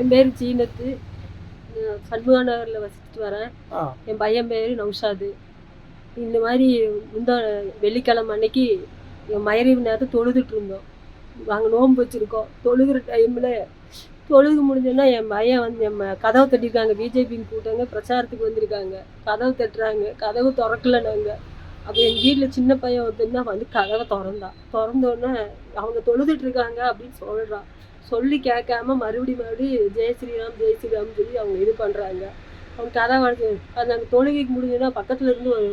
என் பேர் ஜீனத்து. சண்முகா நகரில் வசிச்சுட்டு வரேன். என் பையன் பேர் நௌஷாது. இந்த மாதிரி முந்தா வெள்ளிக்கிழமை அன்னைக்கு என் மயிரிவு நேரத்தை தொழுதுட்டு இருந்தோம். நாங்கள் நோன்பு வச்சுருக்கோம். தொழுகிற டைமில் தொழுகு முடிஞ்சோன்னா என் பையன் வந்து என் கதவு தட்டியிருக்காங்க. பிஜேபின்னு கூட்டாங்க பிரச்சாரத்துக்கு வந்திருக்காங்க. கதவு தட்டுறாங்க. கதவு திறக்கல நாங்கள் அப்போ எங்கள் வீட்டில் சின்ன பையன் ஒருத்தன் வந்து கதவை திறந்தான் திறந்தோடனே அவங்க தொழுதுட்டு இருக்காங்க அப்படின்னு சொல்கிறான் சொல்லி கேட்காம மறுபடியும் மறுபடி ஜெய் ஸ்ரீராம் ஜெய் ஸ்ரீராம் சொல்லி அவங்க இது பண்ணுறாங்க அவங்க கதை வளர்த்து அது நாங்கள் தொழுகைக்கு முடிஞ்சதுன்னா பக்கத்துல இருந்து ஒரு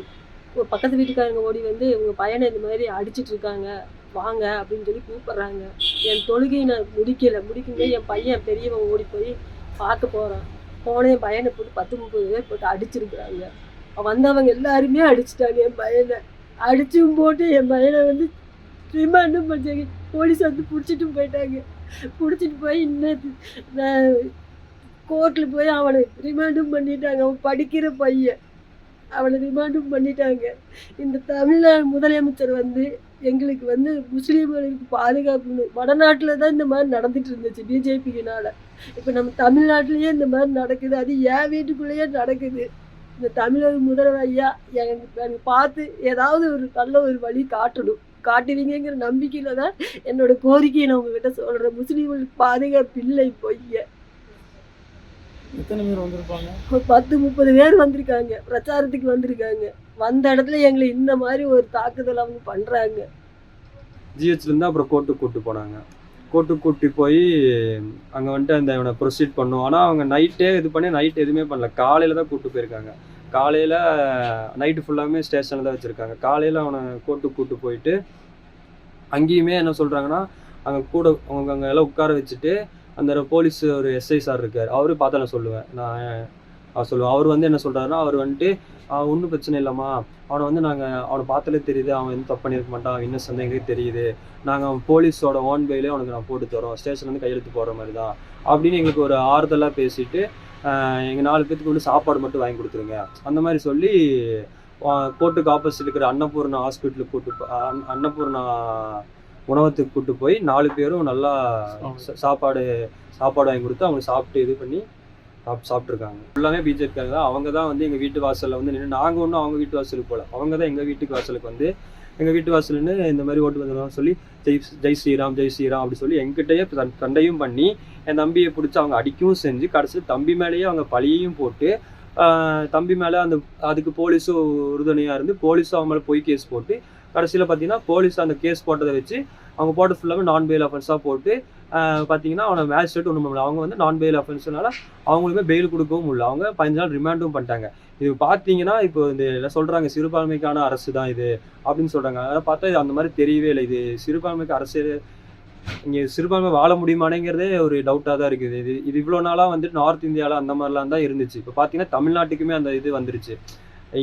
ஒரு பக்கத்து வீட்டுக்காரங்க ஓடி வந்து இவங்க பையனை இந்த மாதிரி அடிச்சிட்டு இருக்காங்க வாங்க அப்படின்னு சொல்லி கூப்பிட்றாங்க. என் தொழுகையை நான் முடிக்கலை. முடிக்கும்போது என் பையன் பெரியவன் ஓடி போய் பார்க்க போகிறான் போனே பையனை போட்டு பத்து முப்பது பேர் போட்டு அடிச்சிருக்கிறாங்க. வந்தவங்க எல்லாருமே அடிச்சிட்டாங்க என் பையனை. அடிச்சும் போட்டு என் பையனை வந்து ரிமாண்டும் பண்ணாங்க போலீஸ் வந்து பிடிச்சிட்டும் போயிட்டாங்க. பிடிச்சிட்டு போய் இன்னும் நான் கோர்ட்டில் போய் அவனை ரிமாண்டும் பண்ணிட்டாங்க. அவன் படிக்கிற பையன். அவனை ரிமாண்டும் பண்ணிட்டாங்க. இந்த தமிழ்நாடு முதலமைச்சர் வந்து எங்களுக்கு வந்து முஸ்லீம்களுக்கு பாதுகாப்பு வடநாட்டில் தான் இந்த மாதிரி நடந்துட்டு இருந்துச்சு பிஜேபியினால் இப்போ நம்ம தமிழ்நாட்டிலேயே இந்த மாதிரி நடக்குது. அது என் வீட்டுக்குள்ளேயே நடக்குது. இந்த தமிழக முதல்வர் ஐயா எனக்கு எனக்கு பார்த்து ஏதாவது ஒரு நல்ல ஒரு வழி காட்டணும். காட்டுவீங்கங்கிற நம்பிக்கையில தான் என்னோட கோரிக்கையை நான் உங்ககிட்ட சொல்கிறேன் முஸ்லீம்களுக்கு பாதுகாப்பு இல்லை பொய்ய. எத்தனை பேர் வந்திருப்பாங்க? ஒரு பத்து முப்பது பேர் வந்திருக்காங்க. பிரச்சாரத்துக்கு வந்திருக்காங்க. வந்த இடத்துல எங்களை இந்த மாதிரி ஒரு தாக்குதல் அவங்க பண்ணுறாங்க ஜிஹெச்லேருந்து அப்புறம் கோர்ட்டுக்கு கூட்டு போனாங்க. கோர்ட்டுக்கு கூட்டி போய் அங்கே வந்துட்டு அந்த இவனை ப்ரொசீட் பண்ணும். ஆனால் அவங்க நைட்டே இது பண்ணி நைட் எதுவுமே பண்ணல. காலையில் தான் கூப்பிட்டு போயிருக்காங்க. காலையில் நைட்டு ஃபுல்லாமே ஸ்டேஷனில் தான் வச்சுருக்காங்க. காலையில் அவனை கோர்ட்டுக்கு கூப்பிட்டு போயிட்டு அங்கேயுமே என்ன சொல்கிறாங்கன்னா அங்கே கூட அவங்க அங்கே எல்லாம் உட்கார வச்சுட்டு அந்த போலீஸ் ஒரு எஸ்ஐ சார் இருக்கார். அவரு பார்த்தா நான் சொல்லுவேன். நான் அவர் சொல்லுவேன் அவர் வந்து என்ன சொல்கிறாருன்னா அவர் வந்துட்டு ஒன்றும் பிரச்சனை இல்லைம்மா. அவனை வந்து நாங்கள் அவனை பார்த்தாலே தெரியுது. அவன் எதுவும் தப்பு பண்ணியிருக்க மாட்டான். அவன் இன்னும் எங்களுக்கு தெரியுது. நாங்கள் போலீஸோட ஓன் பையிலே அவனுக்கு நான் போட்டு தரோம். ஸ்டேஷன்லேருந்து கையெழுத்து போடுற மாதிரி தான். அப்படின்னு எங்களுக்கு ஒரு ஆறுதலாக பேசிட்டு எங்கள் நாலு பேத்துக்கு வந்து சாப்பாடு மட்டும் வாங்கி கொடுத்துருங்க. அந்த மாதிரி சொல்லி கோர்ட்டுக்கு ஆப்போசிட் இருக்கிற அன்னபூர்ணா ஹாஸ்பிட்டலுக்கு கூட்டு அன்- அன்னபூர்ணா உணவகத்துக்கு கூட்டு போய் நாலு பேரும் நல்லா சாப்பாடு. சாப்பாடு வாங்கி கொடுத்து அவங்க சாப்பிட்டு இது பண்ணி சாப் சாப்பிட்ருக்காங்க ஃபுல்லாமே பிஜேபிக்காரங்க தான். அவங்க தான் வந்து எங்கள் வீட்டு வாசலில் வந்து நின்று நாங்கள் ஒன்றும் அவங்க வீட்டு வாசலுக்கு போகல அவங்க தான் எங்கள் வீட்டுக்கு வாசலுக்கு வந்து எங்கள் வீட்டு வாசல்னு இந்த மாதிரி ஓட்டு வந்துடும் சொல்லி ஜெய் ஜெய் ஸ்ரீராம் ஜெய் ஸ்ரீராம் அப்படி சொல்லி எங்கிட்டயே தன் சண்டையும் பண்ணி என் தம்பியை பிடிச்சி அவங்க அடிக்கவும் செஞ்சு கடைசியில் தம்பி மேலேயே அவங்க பழியையும் போட்டு தம்பி மேலே அந்த அதுக்கு போலீஸும் உறுதுணையாக இருந்து போலீஸும் அவங்க மேலே பொய் கேஸ் போட்டு கடைசியில் பார்த்தீங்கன்னா போலீஸ் அந்த கேஸ் போட்டதை வச்சு அவங்க போட்டு ஃபுல்லாகவே நான் பெயில் அஃபென்ஸாக போட்டு பார்த்தீங்கன்னா அவனை மேஜிஸ்ட்ரேட் ஒன்றும் பண்ணல அவங்க வந்து நான் பெயில் அஃபென்ஸ்னால அவங்களுமே பெயில் கொடுக்கவும் முடியல. அவங்க பதினஞ்சு நாள் ரிமாண்டும் பண்ணிட்டாங்க. இது பார்த்தீங்கன்னா இப்போ இந்த என்ன சொல்கிறாங்க சிறுபான்மைக்கான அரசு தான் இது அப்படின்னு சொல்கிறாங்க அதை பார்த்தா இது அந்த மாதிரி தெரியவே இல்லை. இது சிறுபான்மைக்கு அரசு இங்கே சிறுபான்மை வாழ முடியுமானேங்கிறதே ஒரு டவுட்டாக தான் இருக்குது. இது இது இவ்வளோ நாளாக வந்துட்டு நார்த் இந்தியாவில் அந்த மாதிரிலாம் தான் இருந்துச்சு. இப்போ பார்த்தீங்கன்னா தமிழ்நாட்டுக்குமே அந்த இது வந்துருச்சு.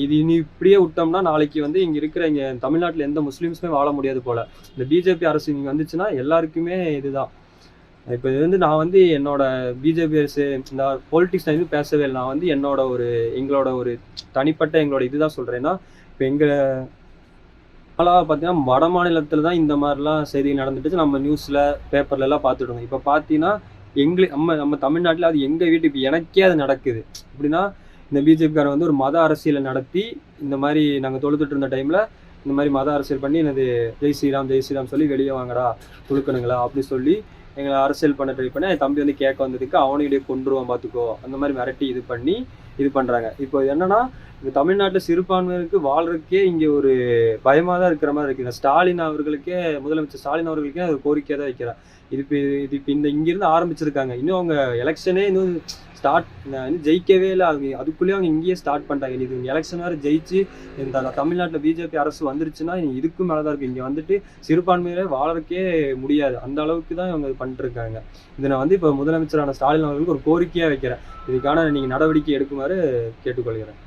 இது இனி இப்படியே விட்டோம்னா நாளைக்கு வந்து இங்கே இருக்கிற இங்கே தமிழ்நாட்டில் எந்த முஸ்லீம்ஸுமே வாழ முடியாது போல். இந்த பிஜேபி அரசு இங்கே வந்துச்சுன்னா எல்லாருக்குமே இதுதான். இப்போ இது வந்து நான் வந்து என்னோட பிஜேபி அரசு இந்த பொலிட்டிக்ஸ் நான் எதுவும் பேசவே இல்லை. நான் வந்து என்னோட ஒரு எங்களோட ஒரு தனிப்பட்ட எங்களோட இதுதான் சொல்கிறேன்னா இப்போ எங்கள் நாளாக பார்த்தீங்கன்னா வட மாநிலத்தில் தான் இந்த மாதிரிலாம் செய்தி நடந்துட்டு நம்ம நியூஸில் பேப்பர்லலாம் பார்த்துடுவோம் இப்போ பார்த்தீங்கன்னா எங்களுக்கு நம்ம நம்ம தமிழ்நாட்டில் அது எங்கள் வீட்டு இப்போ எனக்கே அது நடக்குது. எப்படின்னா இந்த பிஜேபிக்காரன் வந்து ஒரு மத அரசியலை நடத்தி இந்த மாதிரி நாங்கள் தொழுதுட்டு இருந்த டைமில் இந்த மாதிரி மத அரசியல் பண்ணி எனது ஜெய் ஸ்ரீராம் ஜெய் ஸ்ரீராம் சொல்லி வெளியே வாங்கடா துளுக்கணுங்களா அப்படி சொல்லி எங்களை அரசியல் பண்ண ட்ரை பண்ணி என் தம்பி வந்து கேட்க வந்ததுக்கு அவனையிடையே கொண்டுருவான் பார்த்துக்கோ அந்த மாதிரி மிரட்டி இது பண்ணி இது பண்ணுறாங்க இப்போ என்னன்னா இந்த தமிழ்நாட்டில் சிறுபான்மையினருக்கு வாழ்றதுக்கே இங்கே ஒரு பயமாக தான் இருக்கிற மாதிரி இருக்குது இந்த ஸ்டாலின் அவர்களுக்கே முதலமைச்சர் ஸ்டாலின் அவர்களுக்கே அது ஒரு கோரிக்கையாக தான் வைக்கிறேன் இது இப்போ இது இப்போ இந்த இங்கேருந்து ஆரம்பிச்சிருக்காங்க. இன்னும் அவங்க எலெக்ஷனே இன்னும் ஸ்டார்ட் ஜெயிக்கவே இல்லை. அவங்க அதுக்குள்ளேயே அவங்க இங்கேயே ஸ்டார்ட் பண்ணிட்டாங்க. இது எலெக்ஷன் வேறு ஜெயிச்சு இந்த தமிழ்நாட்டில் பிஜேபி அரசு வந்துருச்சுன்னா இதுக்கும் மேலே தான் இருக்குது இங்கே வந்துட்டு சிறுபான்மையிலே வாழறக்கே முடியாது. அந்த அளவுக்கு தான் இவங்க பண்ணிட்டுருக்காங்க இதை நான் வந்து இப்போ முதலமைச்சரான ஸ்டாலின் அவர்களுக்கு ஒரு கோரிக்கையாக வைக்கிறேன். இதுக்கான நீங்கள் நடவடிக்கை எடுக்கும் கேட்டுக்கொள்கிறேன்.